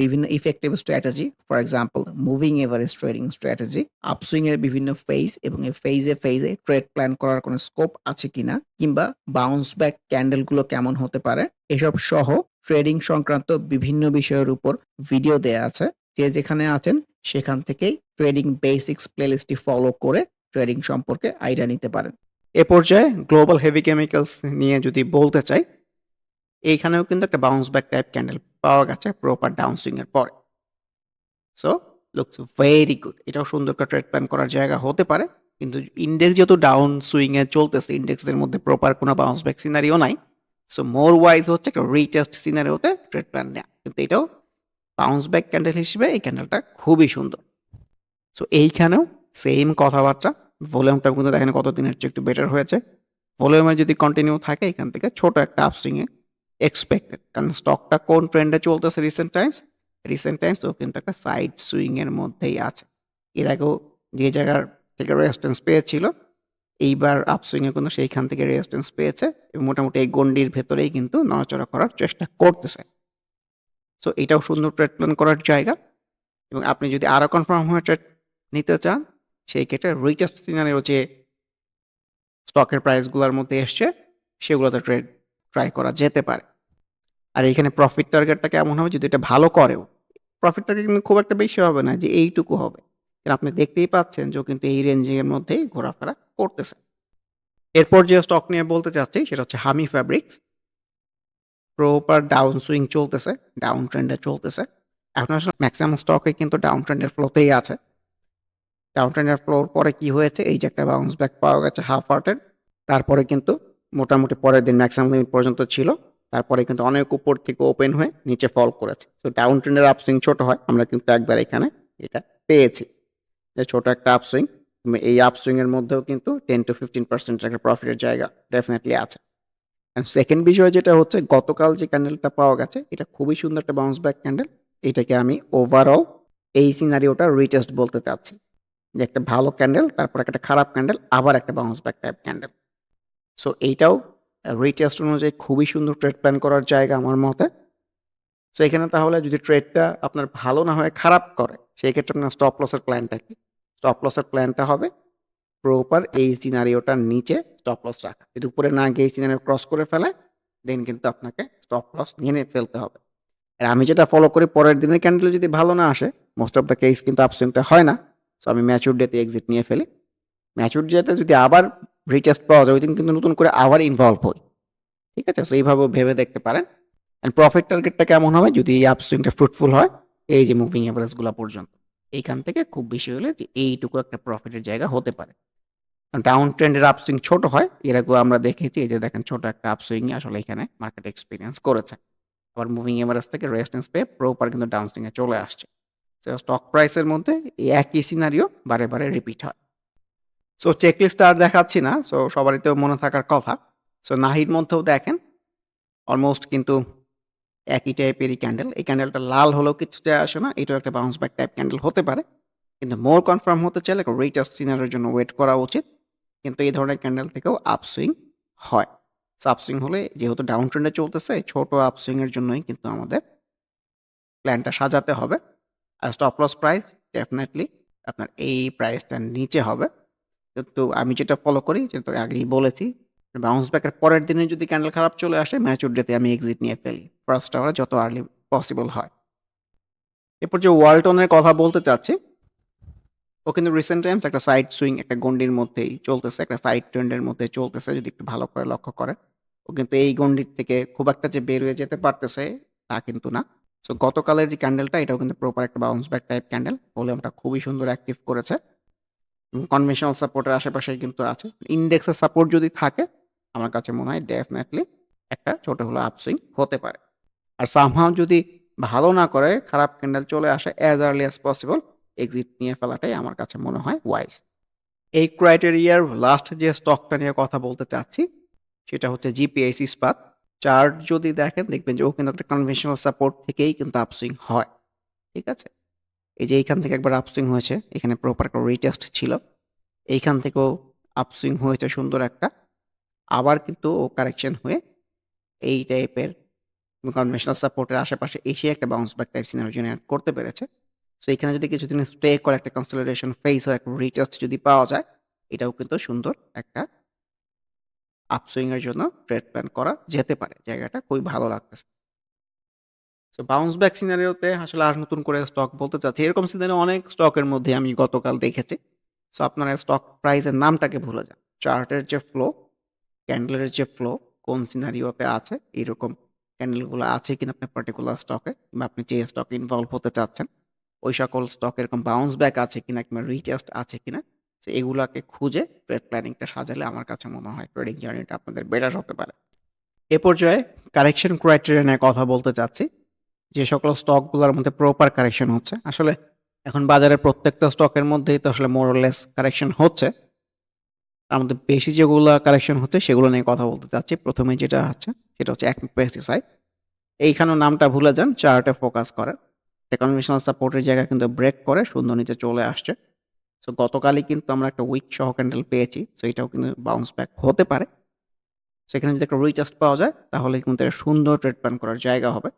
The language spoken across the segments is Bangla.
বিভিন্ন effective strategy, for example moving average trading strategy, upswing এর বিভিন্ন ফেজ এবং এই ফেজে, ফেজে ট্রেড প্ল্যান করার কোনো স্কোপ আছে কিনা কিংবা বাউন্স ব্যাক ক্যান্ডেলগুলো কেমন হতে পারে, এসব সহ ট্রেডিং সংক্রান্ত বিভিন্ন বিষয়ের উপর ভিডিও দেয়া আছে। যে যেখানে আছেন সেখান থেকেই ট্রেডিং বেসিক্স প্লেলিস্টটি ফলো করে ট্রেডিং সম্পর্কে আইডিয়া নিতে পারেন। এ পর্যায়ে গ্লোবাল হেভি কেমিক্যালস নিয়ে যদি বলতে চাই, এইখানেও কিন্তু একটা বাউন্স ব্যাক টাইপ ক্যান্ডেল পাওয়া গেছে প্রপার ডাউন সুইং এর পরে। So looks very good. এটাও সুন্দর করে ট্রেড প্ল্যান করার জায়গা হতে পারে। কিন্তু ইন্ডেক্স যেহেতু ডাউন সুইংয়ে চলতেছে, ইন্ডেক্সের মধ্যে প্রপার কোনো বাউন্স ব্যাক সিনারিও নাই। সো মোর ওয়াইজ হচ্ছে একটা রিটেস্ট সিনারিওতে ট্রেড প্ল্যান নেয়া। কিন্তু এটাও বাউন্স ব্যাক ক্যান্ডেল হিসেবে এই ক্যান্ডেলটা খুবই সুন্দর। সো এইখানেও সেম কথাবার্তা। ভলিউমটা কিন্তু দেখেন কত দিনের চেয়ে একটু বেটার হয়েছে। ভলিউমে যদি কন্টিনিউ থাকে এখান থেকে ছোট একটা আপসুইং এ এক্সপেক্টেড। কারণ স্টকটা কোন ট্রেন্ডে চলতেছে রিসেন্ট টাইমস? রিসেন্ট টাইমস ও কিন্তু একটা সাইড সুইংয়ের মধ্যেই আছে। এর আগেও যে জায়গার থেকে রেজিস্ট্যান্স পেয়েছিল, এইবার আপসুইং এ কিন্তু সেইখান থেকে রেজিস্ট্যান্স পেয়েছে এবং মোটামুটি এই গণ্ডির ভেতরেই কিন্তু নড়াচড়া করার চেষ্টা করতেছে। সো এটাও সুন্দর ট্রেড প্ল্যান করার জায়গা এবং আপনি যদি আরও কনফার্ম হয়ে ট্রেড নিতে চান, সেই ক্ষেত্রে রিটেস্ট সিনারিও যে স্টকের প্রাইসগুলোর মধ্যে এসছে, সেগুলোতে ট্রেড ট্রাই করা যেতে পারে। আর এখানে প্রফিট টার্গেটটা কেমন হবে যদি এটা ভালো করেও, প্রফিট টার্গেট কিন্তু খুব একটা বেশি হবে না যে এইটুকু হবে। কারণ আপনি দেখতেই পাচ্ছেন যে কিন্তু এই রেঞ্জিং এর মধ্যেই ঘোরাফেরা করতেছে। এরপর যে স্টক নিয়ে বলতে চাচ্ছি সেটা হচ্ছে Hamid Fabrics. Proper down swing চলতেছে, ডাউন ট্রেন্ডে চলতেছে। এখন আসলে ম্যাক্সিমাম স্টকে কিন্তু ডাউন ট্রেন্ডের ফ্লোতেই আছে। ডাউন ট্রেন্ডের ফ্লোর পরে কি হয়েছে? এই যে একটা বাউন্স ব্যাক পাওয়া গেছে হাফ হার্টেড। তারপরে কিন্তু মোটামুটি পরের দিন ম্যাক্সিমাম লিমিট পর্যন্ত ছিল। তারপরে কিন্তু অনেক উপর থেকে ওপেন হয়ে নিচে ফল করেছে। তো ডাউন ট্রেন্ডের আপসুইং ছোট হয়। আমরা কিন্তু একবার এখানে এটা পেয়েছি। যে ছোট একটা আপসুইং। এই আপসুইং এর মধ্যেও কিন্তু 10-15% একটা প্রফিটের জায়গা ডেফিনেটলি আছে। সেকেন্ড বিষয় যেটা হচ্ছে গতকাল যে ক্যান্ডেলটা পাওয়া গেছে, এটা খুবই সুন্দর একটা বাউন্স ব্যাক ক্যান্ডেল। এটাকে আমি ওভারঅল এই সিনারিওটা রিটেস্ট বলতে চাচ্ছি। যে একটা ভালো ক্যান্ডেল, তারপর একটা খারাপ ক্যান্ডেল, আবার একটা bounce back type candle. So এইটাও রিটেস্ট অনুযায়ী খুবই সুন্দর ট্রেড প্ল্যান করার জায়গা আমার মতে। সো এখানে তাহলে যদি ট্রেডটা আপনার ভালো না হয় খারাপ করে, সেই ক্ষেত্রে আপনার স্টপ লসের প্ল্যানটা কি? স্টপ লসের প্ল্যানটা হবে প্রপার এই সিনারিওটার নিচে স্টপ লস রাখা। যদি উপরে না গিয়ে এই সিনারিও ক্রস করে ফেলে, দেন কিন্তু আপনাকে স্টপ লস নিয়ে ফেলতে হবে। আর আমি যেটা ফলো করি পরের দিনের ক্যান্ডেল যদি ভালো না আসে, মোস্ট অফ দ্য কেস কিন্তু আপসুইংটা হয় না। সো আমি ম্যাচিউর ডেতে এক্সিট নিয়ে ফেলি। ম্যাচিউর ডেতে যদি আবার রিটেস্ট পাওয়া যায়, ওই দিন কিন্তু নতুন করে আবার ইনভলভ হই। ঠিক আছে? সো এইভাবেও ভেবে দেখতে পারেন। অ্যান্ড প্রফিট টার্গেটটা কেমন হবে? যদি এই আপসুইংটা ফ্রুটফুল হয়, এই যে মুভিং এভারেজগুলা পর্যন্ত। এইখান থেকে খুব বেশি হলে যে এইটুকু একটা প্রফিটের জায়গা হতে পারে। ডাউন ট্রেন্ডের আপসুইং ছোট হয়। এর আগেও আমরা দেখেছি এই যে দেখেন ছোট একটা আপসুইং আসলে এখানে মার্কেট এক্সপিরিয়েন্স করেছে। আবার মুভিং এভারেজ থেকে রেজিস্ট্যান্স পেয়ে প্রপার কিন্তু ডাউন সুইং এ চলে আসছে। স্টক প্রাইসের মধ্যে এই একই সিনারিও বারে, বারে রিপিট হয়। সো চেকলিস্টটা আর দেখাচ্ছি না। সো সবারই তো মনে থাকার কথা। সো নাহির মধ্যেও দেখেন অলমোস্ট কিন্তু একই টাইপেরই ক্যান্ডেল। এই ক্যান্ডেলটা লাল হলেও কিছু যায় আসে না। এটাও একটা বাউন্স ব্যাক টাইপ ক্যান্ডেল হতে পারে। কিন্তু মোর কনফার্ম হতে চাইলে রিটেস্ট সিনারের জন্য ওয়েট করা উচিত। কিন্তু এই ধরনের ক্যান্ডেল থেকেও আপসুইং হয়। আপসুইং হলে যেহেতু ডাউন ট্রেন্ডে চলতেছে, ছোট আপসুইং এর জন্যই কিন্তু আমাদের প্ল্যানটা সাজাতে হবে। আর স্টপ লস প্রাইস ডেফিনিটলি আপনার এই প্রাইসটার নিচে হবে। কিন্তু আমি যেটা ফলো করি যেটা আগেই বলেছি, বাউন্স ব্যাকের পরের দিনে যদি ক্যান্ডেল খারাপ চলে আসে ম্যাচুর ডেতে আমি এক্সিট নিয়ে ফেলি। ফার্স্ট আওয়ারে যত আর্লি পসিবল হয়। এরপর যে ওয়ালটনের কথা বলতে চাচ্ছি ও কিন্তু রিসেন্ট টাইমস একটা সাইড সুইং একটা গন্ডির মধ্যেই চলতেছে একটা সাইড ট্রেন্ডের মধ্যে চলতেছে যদি একটু ভালো করে লক্ষ্য করে ও কিন্তু এই গন্ডির থেকে খুব একটা যে বের হয়ে যেতে পারতেছে তা কিন্তু না। সো গতকালের যে ক্যান্ডেলটা এটাও কিন্তু প্রপার একটা বাউন্স ব্যাক টাইপ ক্যান্ডেল ভলিউমটা খুবই সুন্দর অ্যাক্টিভ করেছে। কনভেনশনাল সাপোর্টের আশেপাশে কিন্তু আছে। ইন্ডেক্সের সাপোর্ট যদি থাকে, আমার কাছে মনে হয় ডেফিনেটলি একটা ছোট হলো আপসুইং হতে পারে। আর সামহাও যদি ভালো না করে, খারাপ ক্যান্ডেল চলে আসে as early as possible exit নিয়ে ফেলাটাই আমার কাছে মনে হয় ওয়াইজ এই ক্রাইটেরিয়ার লাস্ট যে স্টকটা নিয়ে কথা বলতে চাচ্ছি, সেটা হচ্ছে জিপিএস ইস্পাত চার্ট যদি দেখেন, দেখবেন যে ও কিন্তু একটা কনভেনশনাল সাপোর্ট থেকেই কিন্তু আপসুইং হয়। ঠিক আছে? এই যে এইখান থেকে একবার আপসুইং হয়েছে, এখানে প্রপার একটা রিটেস্ট ছিল। এইখান থেকেও আপসুইং হয়েছে সুন্দর একটা। আবার কিন্তু ও কারেকশন হয়ে এই টাইপের কনভেনশনাল সাপোর্টের আশেপাশে এসে একটা bounce back type scenario generate করতে পেরেছে। সো এখানে যদি কিছুদিন স্টে করে একটা কনসলিডেশন ফেস হয় একটা রিটেস্ট যদি পাওয়া যায়, এটাও কিন্তু সুন্দর একটা আপসুইং এর জন্য ট্রেড প্ল্যান করা যেতে পারে। জায়গাটা খুবই ভালো লাগতেছে। সো বাউন্স ব্যাক সিনারিওতে আসলে আর নতুন করে স্টক বলতে চাচ্ছি। এরকম সিনারিও অনেক স্টকের মধ্যে আমি গতকাল দেখেছি। সো আপনারা স্টক প্রাইসের নামটাকে ভুলে যান। চার্টের যে ফ্লো ক্যান্ডেলের যে ফ্লো কোন সিনারিওতে আছে এইরকম ক্যান্ডেলগুলো আছে কিনা আপনার পার্টিকুলার স্টকে বা আপনি যে স্টকে ইনভলভ হতে চাচ্ছেন, ওই সকল স্টক এরকম বাউন্স ব্যাক আছে কিনা, কিংবা রিটেস্ট আছে কিনা তো এগুলাকে খুঁজে ট্রেড প্ল্যানিংটা সাজালে আমার কাছে মনে হয় ট্রেডিং জার্নিটা আপনাদের বেটার হতে পারে। এ পর্যায়ে কারেকশন ক্রাইটেরিয়া নিয়ে কথা বলতে চাচ্ছি। যে সকল স্টকগুলোর মধ্যে প্রপার কারেকশন হচ্ছে। আসলে এখন বাজারে প্রত্যেকটা স্টকের মধ্যেই তো আসলে মোরলেস কারেকশন হচ্ছে। তার মধ্যে বেশি যেগুলো কারেকশন হচ্ছে সেগুলো নিয়ে কথা বলতে চাচ্ছি। প্রথমে যেটা হচ্ছে, সেটা হচ্ছে এক পেস্টিসাইড এইখানেও নামটা ভুলে যান, চার্টে ফোকাস করে কনভেনশনাল সাপোর্টের জায়গা কিন্তু ব্রেক করে, সুন্দর নিচে চলে আসছে। সো গতকালই কিন্তু আমরা একটা উইক সহ ক্যান্ডেল পেয়েছি সো এটাও কিন্তু বাউন্স ব্যাক হতে পারে। সেখানে যদি একটা রিচার্জ পাওয়া যায়, তাহলে কিন্তু একটা সুন্দর ট্রেড প্ল্যান করার জায়গা হবে।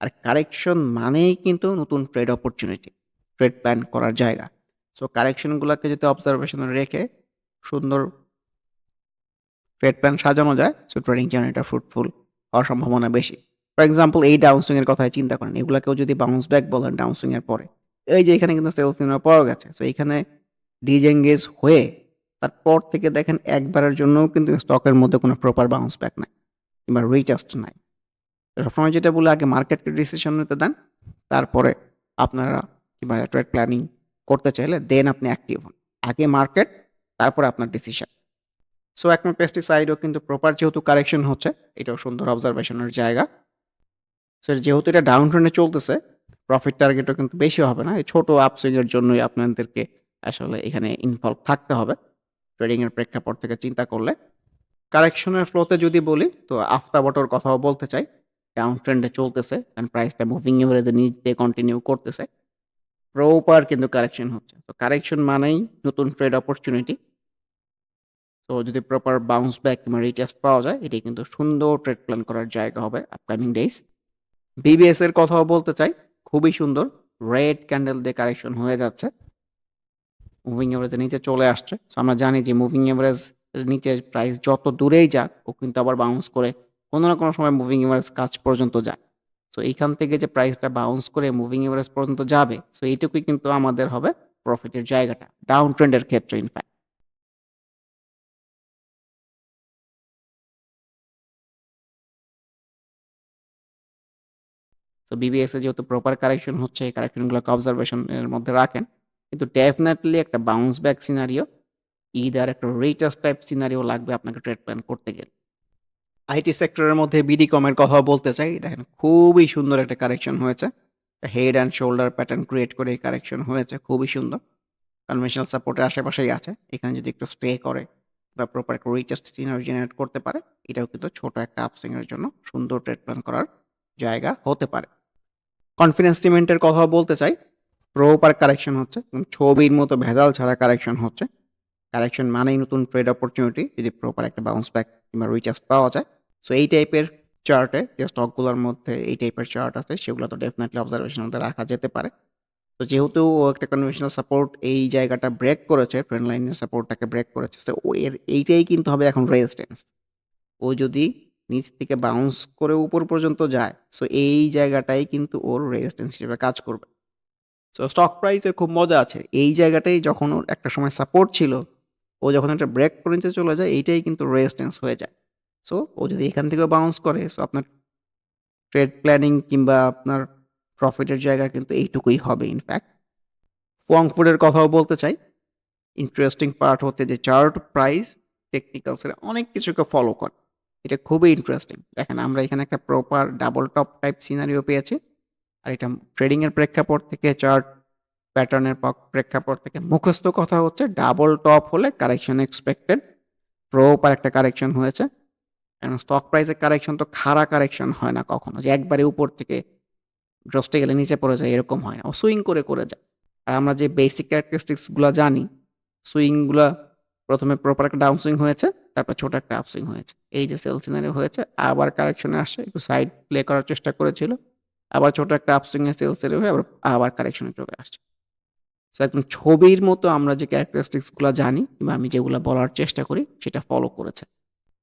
আর কারেকশন মানেই কিন্তু নতুন ট্রেড অপরচুনিটি ট্রেড প্ল্যান করার জায়গা। সো কারেকশনগুলোকে যদি অবজারভেশনে রেখে সুন্দর ট্রেড প্ল্যান সাজানো যায় সো ট্রেডিং জার্নিটা ফ্রুটফুল হওয়ার সম্ভাবনা বেশি। ফর এক্সাম্পল এই ডাউনসুইং এর কথাই চিন্তা করেন, এগুলাকেও যদি বাউন্স ব্যাক বলেন ডাউনসুইং এর পরে। এই যে এখানে কিন্তু সেলস নেওয়া পাওয়া গেছে সো এখানে ডিজেঙ্গেজ হয়ে তারপর থেকে দেখেন একবারের জন্যও কিন্তু স্টকের মধ্যে কোনো প্রপার বাউন্স ব্যাক নাই, কিংবা রিচার্জ নাই। সবসময় যেটা বলে আগে মার্কেটকে ডিসিশন নিতে দেন, তারপরে আপনারা কিংবা ট্রেড প্ল্যানিং করতে চাইলে দেন আপনি অ্যাক্টিভ হন। আগে মার্কেট তারপরে আপনার ডিসিশন সো এখন পেস্টিসাইডও কিন্তু প্রপার যেহেতু কারেকশন হচ্ছে, এটাও সুন্দর অবজারভেশনের জায়গা। সো যেহেতু এটা ডাউন ট্রেন্ডে চলতেছে প্রফিট টার্গেটও কিন্তু বেশি হবে না, এই ছোটো আপসুইংয়ের জন্যই আপনাদেরকে আসলে এখানে ইনভলভ থাকতে হবে ট্রেডিংয়ের প্রেক্ষাপট থেকে চিন্তা করলে। কারেকশনের ফ্লোতে যদি বলি, তো আফতা বটর কথাও বলতে চাই ডাউন ট্রেন্ডে চলতেছে কারণ প্রাইসটা মুভিং এভারেজে নিচ দিয়ে কন্টিনিউ করতেছে। প্রপার কিন্তু কারেকশন হচ্ছে। তো কারেকশন মানেই নতুন ট্রেড অপরচুনিটি তো যদি প্রপার বাউন্স ব্যাক কিংবা রিটেস্ট পাওয়া যায় এটি কিন্তু সুন্দর ট্রেড প্ল্যান করার জায়গা হবে আপকামিং ডেজ বিবিএস এর কথাও বলতে চাই, খুবই সুন্দর। রেড ক্যান্ডেল দিয়ে কারেকশন হয়ে যাচ্ছে। মুভিং এভারেজের নিচে চলে আসছে। So আমরা জানি যে মুভিং এভারেজ নিচে প্রাইস যত দূরেই যাক, ও কিন্তু আবার বাউন্স করে কোনো না কোনো সময় মুভিং এভারেজ কাজ পর্যন্ত যায়। সো এইখান থেকে যে প্রাইসটা বাউন্স করে মুভিং এভারেজ পর্যন্ত যাবে সো এইটুকুই কিন্তু আমাদের হবে প্রফিটের জায়গাটা ডাউন ট্রেন্ডের ক্ষেত্রে ইনফ্যাক্ট তো বিবিএস যেহেতু প্রপার কারেকশন হচ্ছে, এই কারেকশনগুলোকে অবজারভেশনের মধ্যে রাখেন, কিন্তু ডেফিনেটলি একটা বাউন্স ব্যাক সিনারিও ইদার একটা রিটার্স টাইপ সিনারিও লাগবে আপনাকে ট্রেড প্ল্যান করতে গেলে। আইটি সেক্টরের মধ্যে বিডি কমের কথা বলতে চাই। দেখেন, খুবই সুন্দর একটা কারেকশন হয়েছে। Head and shoulder pattern create করে এই কারেকশন হয়েছে, খুবই সুন্দর। কনভেনশনাল সাপোর্টের আশেপাশেই আছে। এখানে যদি একটু স্টে করে বা প্রপার একটা রিচার্জ সিনারি জেনারেট করতে পারে, এটাও কিন্তু ছোট একটা আপসুইংয়ের জন্য সুন্দর ট্রেড প্ল্যান করার জায়গা হতে পারে। কনফিডেন্স স্টিমেন্টের কথা বলতে চাই। প্রপার কারেকশন হচ্ছে ছবির মতো ভেজাল ছাড়া কারেকশন হচ্ছে। কারেকশন মানেই নতুন ট্রেড অপরচুনিটি যদি প্রপার একটা বাউন্স ব্যাক কিংবা রিচার্জ পাওয়া যায়। সো এই টাইপের চার্টে যে স্টকগুলোর মধ্যে এই টাইপের চার্ট আছে সেগুলো তো ডেফিনেটলি অবজারভেশনের মধ্যে রাখা যেতে পারে তো যেহেতু ও একটা কনভেনশনাল সাপোর্ট এই জায়গাটা ব্রেক করেছে ট্রেন লাইনের সাপোর্টটাকে ব্রেক করেছে তো এর এইটাই কিন্তু হবে এখন রেজিস্ট্যান্স ও যদি নিচ থেকে বাউন্স করে উপর পর্যন্ত যায়, সো এই জায়গাটাই কিন্তু ওর রেজিস্ট্যান্স হিসেবে কাজ করবে। সো স্টক প্রাইসের খুব মজা আছে। এই জায়গাটাই যখন ওর একটা সময় সাপোর্ট ছিল, ও যখন একটা ব্রেক করে নিচে চলে যায়, এইটাই কিন্তু রেজিস্ট্যান্স হয়ে যায়। সো ও যদি এখান থেকেও বাউন্স করে, সো আপনার ট্রেড প্ল্যানিং কিংবা আপনার প্রফিটের জায়গা কিন্তু এইটুকুই হবে ইনফ্যাক্ট। ফোয়াংফুডের কথাও বলতে চাই। ইন্টারেস্টিং পার্ট হচ্ছে যে চার্ট প্রাইস টেকনিক্যালসের অনেক কিছুকে ফলো করে। এটা খুবই ইন্টারেস্টিং। দেখেন আমরা এখানে একটা proper double top type scenario পেয়েছি। আর এটা ট্রেডিংয়ের প্রেক্ষাপট থেকে চার্ট প্যাটার্নের প্রেক্ষাপট থেকে মুখস্থ কথা হচ্ছে ডাবল টপ হলে কারেকশন এক্সপেক্টেড। প্রপার একটা কারেকশন হয়েছে। কারণ স্টক প্রাইসের কারেকশন তো খাড়া কারেকশন হয় না কখনো। যে একবারে উপর থেকে ড্রপসে গেলে নিচে পড়ে যায় এরকম হয় না। ও সুইং করে, করে যায়। আর আমরা যে বেসিক ক্যারেক্টারিস্টিক্সগুলা জানি, সুইংগুলা ১ম এ প্রপার একটা ডাউন সুইং হয়েছে, তারপর ছোট একটা আপ সুইং হয়েছে। এই যে সেল সিনারিও হয়েছে, আবার কারেকশনে এ আসছে, একটু সাইড প্লে করার চেষ্টা করেছিল। আবার ছোট একটা আপ সুইং সেল সিনারিও হয়ে আবার, আবার কারেকশন চলে আসছে। সো একদম ছবির মতো আমরা যে ক্যারেক্টারিস্টিক্সগুলা জানি কিংবা আমি যেগুলো বলার চেষ্টা করি সেটা ফলো করেছে।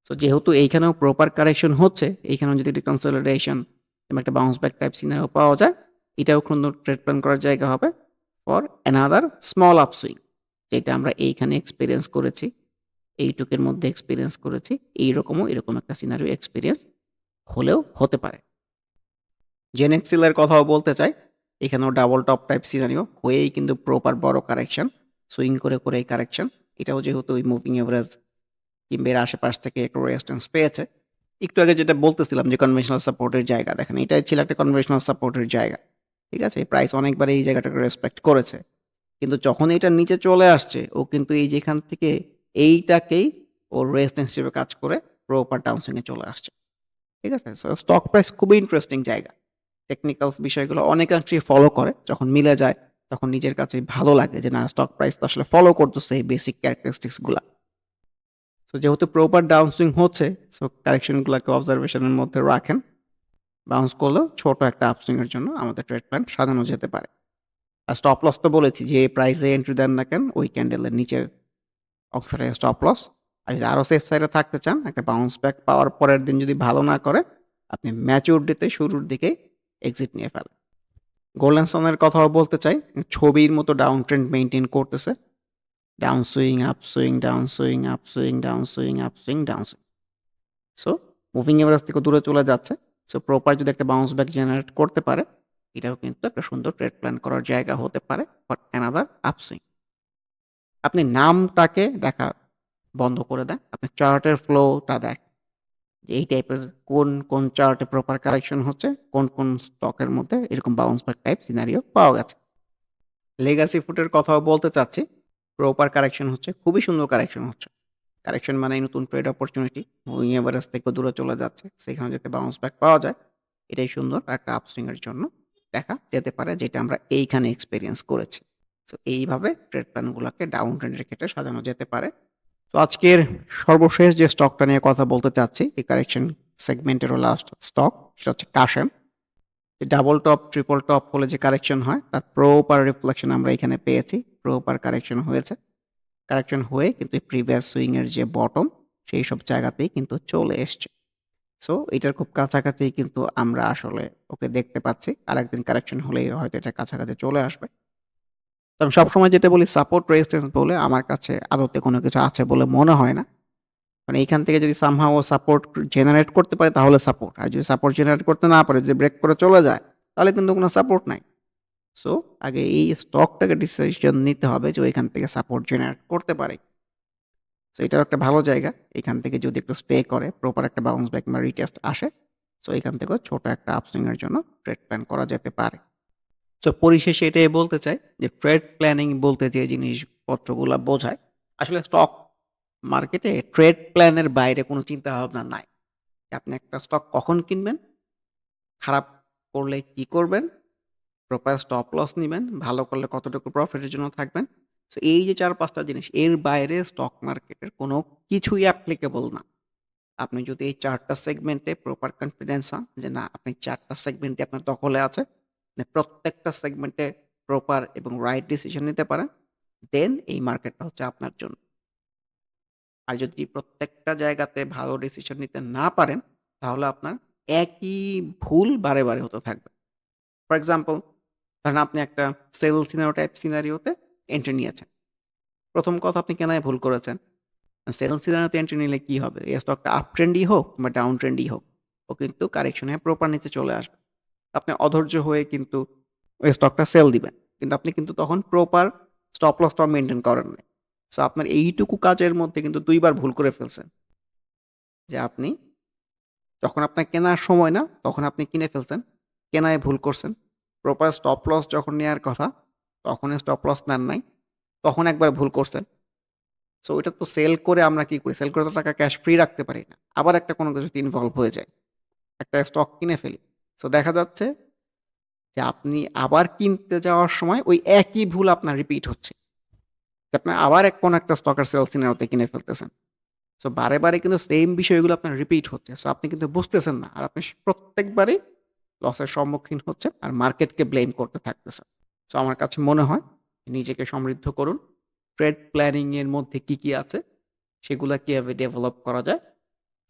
সো যেহেতু এইখানেও প্রপার কারেকশন হচ্ছে, এইখানেও যদি রিকনসলিডেশন কিংবা একটা বাউন্স ব্যাক টাইপ সিনারিও পাওয়া যায়, এটাও সুন্দর ট্রেড প্ল্যান করার জায়গা হবে for another small up swing. যেটা আমরা এইখানে এক্সপিরিয়েন্স করেছি। এইটুকের মধ্যে এক্সপিরিয়েন্স করেছি। এইরকমও এরকম একটা সিনারিও এক্সপিরিয়েন্স হলেও হতে পারে। জেনেক্সিলের কথাও বলতে চাই। এখানেও ডাবল টপ টাইপ সিনারিও হয়েই কিন্তু প্রপার বড় কারেকশন। সুইং করে, করে এই কারেকশন। এটাও যেহেতু ওই মুভিং এভারেজ কিংবা এর আশেপাশ থেকে একটু রেজিস্ট্যান্স পেয়েছে। একটু আগে যেটা বলতেছিলাম যে কনভেনশনাল সাপোর্টের জায়গা দেখেন এটাই ছিল একটা কনভেনশনাল সাপোর্টের জায়গা। ঠিক আছে? প্রাইস অনেকবার এই জায়গাটাকে রেসপেক্ট করেছে। কিন্তু যখন এইটা নিচে চলে আসছে, ও কিন্তু এই যেখান থেকে এইটাকেই ও রেজিস্ট্যান্স হিসেবে কাজ করে প্রপার ডাউন সুইং এ চলে আসছে। ঠিক আছে? স্টক প্রাইস খুবই ইন্টারেস্টিং জায়গা। টেকনিক্যাল বিষয়গুলো অনেকাংশেই ফলো করে। যখন মিলে যায়, তখন নিজের কাছেই ভালো লাগে যে না স্টক প্রাইস তো আসলে ফলো করতেছে এই বেসিক ক্যারেক্টারিস্টিক্সগুলা। সো যেহেতু প্রপার ডাউন সুইং হচ্ছে, সো কারেকশন গুলাকে অবজারভেশন মধ্যে রাখেন। বাউন্স করলেও ছোট একটা আপ সুইং এর জন্য আমাদের ট্রেড প্ল্যান সাজানো যেতে পারে। আর স্টপ লস তো বলেছি যে প্রাইসে এন্ট্রি দেন না কেন, ওই ক্যান্ডেলের নিচের অংশটাই স্টপ লস। আর যদি আরও সেফ সাইডে থাকতে চান, একটা বাউন্স ব্যাক পাওয়ার পরের দিন যদি ভালো না করে, আপনি ম্যাচিউরিটিতে শুরুর দিকেই এক্সিট নিয়ে ফেলেন। গোল্ডেন সান এর কথাও বলতে চাই। ছবির মতো ডাউন ট্রেন্ড মেনটেন করতেছে। Down swing, up swing, down swing, up swing, down swing, up swing, down. So moving average থেকে দূরে চলে যাচ্ছে। সো প্রপার যদি একটা বাউন্স ব্যাক জেনারেট করতে পারে, এটাও কিন্তু একটা সুন্দর ট্রেড প্ল্যান করার জায়গা হতে পারে ফর অ্যানাদার আপ সুইং। আপনি নামটাকে দেখা বন্ধ করে দেন। আপনি চার্টের ফ্লোটা দেখেন। যে এই টাইপের কোন, কোন চার্টে প্রপার কারেকশন হচ্ছে, কোন, কোন স্টকের মধ্যে এরকম বাউন্স ব্যাক টাইপ সিনারিও পাওয়া গেছে। লেগাসি ফুডের কথাও বলতে চাচ্ছি। প্রপার কারেকশন হচ্ছে, খুবই সুন্দর কারেকশন হচ্ছে। কারেকশন মানে নতুন ট্রেড অপরচুনিটি। মুভিং এভারেজ থেকে দূরে চলে যাচ্ছে। সেখানে যাতে বাউন্স ব্যাক পাওয়া যায়, এটাই সুন্দর একটা আপ সুইং এর জন্য দেখা যেতে পারে যেটা আমরা এইখানে এক্সপিরিয়েন্স করেছি। তো এইভাবে ট্রেড প্ল্যান গুলাকে ডাউন ট্রেন্ড এর ক্ষেত্রে সাজানো যেতে পারে। তো আজকের সর্বশেষ যে স্টকটা নিয়ে কথা বলতে চাচ্ছি, এই কারেকশন সেগমেন্টেরও লাস্ট স্টক সেটা হচ্ছে Kashem. Double top, triple top হলে যে কারেকশন হয়, তার প্রপার রিফ্লেকশন আমরা এখানে পেয়েছি। প্রপার কারেকশন হয়েছে। কারেকশন হয়ে কিন্তু প্রিভিয়াস সুইং এর যে বটম, সেই সব জায়গাতেই কিন্তু চলে এসছে। সো এটার খুব কাছাকাছি কিন্তু আমরা আসলে ওকে দেখতে পাচ্ছি। আরেকদিন কারেকশন হলেই হয়তো এটা কাছাকাছি চলে আসবে। তো আমি সবসময় যেটা বলি সাপোর্ট রেজিস্ট্যান্স বলে আমার কাছে আদতে কোনো কিছু আছে বলে মনে হয় না। কারণ এইখান থেকে যদি সামহাউ ও সাপোর্ট জেনারেট করতে পারে তাহলে সাপোর্ট। আর যদি সাপোর্ট জেনারেট করতে না পারে, যদি ব্রেক করে চলে যায়, তাহলে কিন্তু কোনো সাপোর্ট নাই। সো আগে এই স্টকটাকে ডিসিশন নিতে হবে যে ও এখান থেকে সাপোর্ট জেনারেট করতে পারে। সো এটাও একটা ভালো জায়গা। এখান থেকে যদি একটু স্টে করে, প্রপার একটা বাউন্স ব্যাক বা রিটেস্ট আসে, সো এখান থেকেও ছোট একটা আপ সুইং এর জন্য ট্রেড প্ল্যান করা যেতে পারে। সো পরিশেষে এটাই বলতে চাই যে ট্রেড প্ল্যানিং বলতে যে জিনিসপত্রগুলা বোঝায়, আসলে স্টক মার্কেটে ট্রেড প্ল্যানের বাইরে কোনো চিন্তাভাবনা নাই। আপনি একটা স্টক কখন কিনবেন, খারাপ করলে কি করবেন, প্রপার স্টপ লস নিবেন, ভালো করলে কতটুকু প্রফিটের জন্য থাকবেন। সো এই যে চার পাঁচটা জিনিস, এর বাইরে স্টক মার্কেটের কোনো কিছুই অ্যাপ্লিকেবল না। আপনি যদি এই চারটা সেগমেন্টে প্রপার কনফিডেন্স হন যে না আপনি চারটা সেগমেন্টে আপনার দখলে আছে, প্রত্যেকটা সেগমেন্টে প্রপার এবং রাইট ডিসিশন নিতে পারেন, দেন এই মার্কেটটা হচ্ছে আপনার জন্য। আর যদি প্রত্যেকটা জায়গাতে ভালো ডিসিশন নিতে না পারেন, তাহলে আপনার একই ভুল বারে, বারে হতে থাকবে। ফর এক্সাম্পল ধরেন আপনি একটা সেল সিনারিও টাইপ সিনারিওতে এন্ট্রি নিয়েছেন। প্রথম কথা আপনি কেনায় ভুল করেছেন? সেল সিনারিওতে এন্ট্রি নিলে কি হবে? এই স্টকটা আপ ট্রেন্ডই হোক বা ডাউন ট্রেন্ডই হোক, ও কিন্তু কারেকশনে প্রপার নিচে চলে আসবে। আপনি অধৈর্য হয়ে কিন্তু ওই স্টকটা সেল দিবেন। কিন্তু আপনি কিন্তু তখন প্রপার স্টপ লসটাও মেইনটেইন করেন নাই। সো আপনার এইটুকু কাজের মধ্যে কিন্তু দুইবার ভুল করে ফেলছেন। যে আপনি যখন আপনার কেনার সময় না, তখন আপনি কিনে ফেলছেন। কেনায় ভুল করছেন। প্রপার স্টপ লস যখন নেওয়ার কথা, তখনই স্টপ লস নেন নাই। তখন একবার ভুল করছেন। সো ওইটা তো সেল করে আমরা কি করি? সেল করে তো টাকা ক্যাশ ফ্রি রাখতে পারি না। আবার একটা কোনো কিছুতে ইনভলভ হয়ে যায় একটা স্টক কিনে ফেলি। সো দেখা যাচ্ছে যে আপনি আবার কিনতে যাওয়ার সময় ওই একই ভুল আপনার রিপিট হচ্ছে। আপনি আবার এক কোনো একটা স্টকের সেল সিনারিওতে কিনে ফেলতেছেন। সো বারে, বারে কিন্তু সেইম বিষয়গুলো আপনার রিপিট হচ্ছে। সো আপনি কিন্তু বুঝতেছেন না। আর আপনি স প্রত্যেকবারই লসের সম্মুখীন হচ্ছে আর মার্কেটকে ব্লেম করতে থাকতেছে সো আমার কাছে মনে হয় নিজেকে সমৃদ্ধ করুন। ট্রেড প্ল্যানিং এর মধ্যে কি, কি আছে সেগুলা কীভাবে ডেভেলপ করা যায়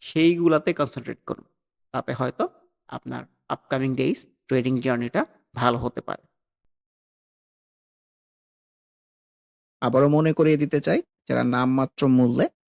সেইগুলাতে কনসেন্ট্রেট করুন। তাতে হয়তো আপনার আপকামিং ডেইজ ট্রেডিং জার্নিটা ভালো হতে পারে। আবারও মনে করিয়ে দিতে চাই, যারা নামমাত্র মূল্যে